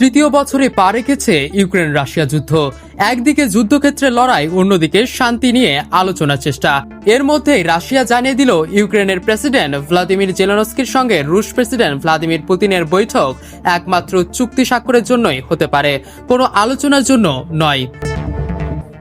তৃতীয় বছরে পা রেখেছে ইউক্রেন রাশিয়া যুদ্ধ। একদিকে যুদ্ধক্ষেত্রে লড়াই, অন্যদিকে শান্তি নিয়ে আলোচনার চেষ্টা। এর মধ্যেই রাশিয়া জানিয়ে দিল, ইউক্রেনের প্রেসিডেন্ট ভ্লাদিমির জেলেনস্কির সঙ্গে রুশ প্রেসিডেন্ট ভ্লাদিমির পুতিনের বৈঠক একমাত্র চুক্তি স্বাক্ষরের জন্যই হতে পারে। কোনো আলোচনার জন্য নয়।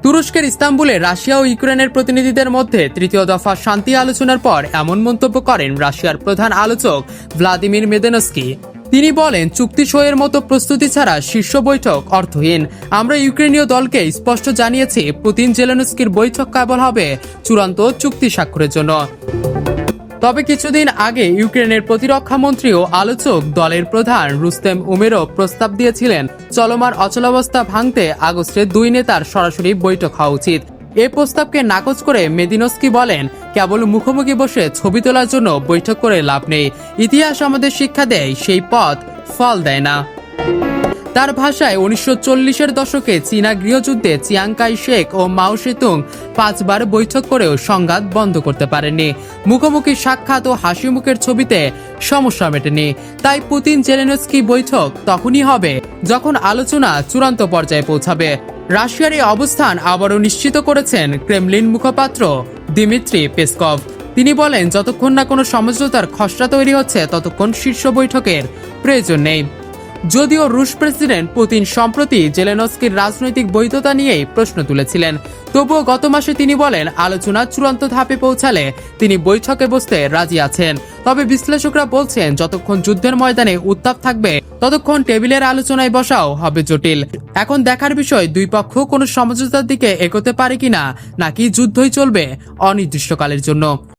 তুরস্কের ইস্তাম্বুলে রাশিয়া ও ইউক্রেনের প্রতিনিধিদের মধ্যে তৃতীয় দফা শান্তি আলোচনার পর এমন মন্তব্য করেন রাশিয়ার প্রধান আলোচক ভ্লাদিমির মেদেনস্কি। তিনি বলেন, চুক্তি সইয়ের মতো প্রস্তুতি ছাড়া শীর্ষ বৈঠক অর্থহীন। আমরা ইউক্রেনীয় দলকে স্পষ্ট জানিয়েছি, পুতিন জেলেনস্কির বৈঠক কেবল হবে চূড়ান্ত চুক্তি স্বাক্ষরের জন্য। তবে কিছুদিন আগে ইউক্রেনের প্রতিরক্ষা মন্ত্রী ও আলোচক দলের প্রধান রুস্তেম উমেরও প্রস্তাব দিয়েছিলেন, চলমান অচলাবস্থা ভাঙতে আগস্টে দুই নেতার সরাসরি বৈঠক হওয়া উচিত। এ প্রস্তাবকে নাকচ করে মেদিনস্কি বলেন, কেবল মুখোমুখি বসে ছবি তোলার জন্য বৈঠক করে লাভ নেই। ইতিহাস আমাদের শিক্ষা দেয়, সেই পথ ফল দেয় না। তার ভাষায় উনিশশো চল্লিশের দশকে চীনা গৃহযুদ্ধে চিয়াংকাই শেখ ও মাও সেতুং পাঁচবার বৈঠক করেও সংঘাত বন্ধ করতে পারেননি। মুখোমুখি সাক্ষাৎ ও হাসি মুখের ছবিতে সমস্যা মেটেনি। তাই পুতিন জেলেনস্কি বৈঠক তখনই হবে যখন আলোচনা চূড়ান্ত পর্যায়ে পৌঁছাবে। রাশিয়ার এই অবস্থান আবারও নিশ্চিত করেছেন ক্রেমলিন মুখপাত্র দিমিত্রি পেসকভ। তিনি বলেন, যতক্ষণ না কোনো সমঝোতার খসড়া তৈরি হচ্ছে, ততক্ষণ শীর্ষ বৈঠকের প্রয়োজন নেই। যদিও রুশ প্রেসিডেন্ট পুতিন সম্প্রতি জেলেনস্কির রাজনৈতিক বৈধতা নিয়েই প্রশ্ন তুলেছিলেন। তবুও গত মাসে তিনি বলেন, আলোচনা চূড়ান্ত ধাপে পৌঁছালে তিনি বৈঠকে বসতে রাজি আছেন। তবে বিশ্লেষকরা বলছেন, যতক্ষণ যুদ্ধের ময়দানে উত্তাপ থাকবে, ততক্ষণ টেবিলের আলোচনায় বসাও হবে জটিল। এখন দেখার বিষয়, দুই পক্ষ কোনো সমঝোতার দিকে এগোতে পারে কিনা, নাকি যুদ্ধই চলবে অনির্দিষ্টকালের জন্য।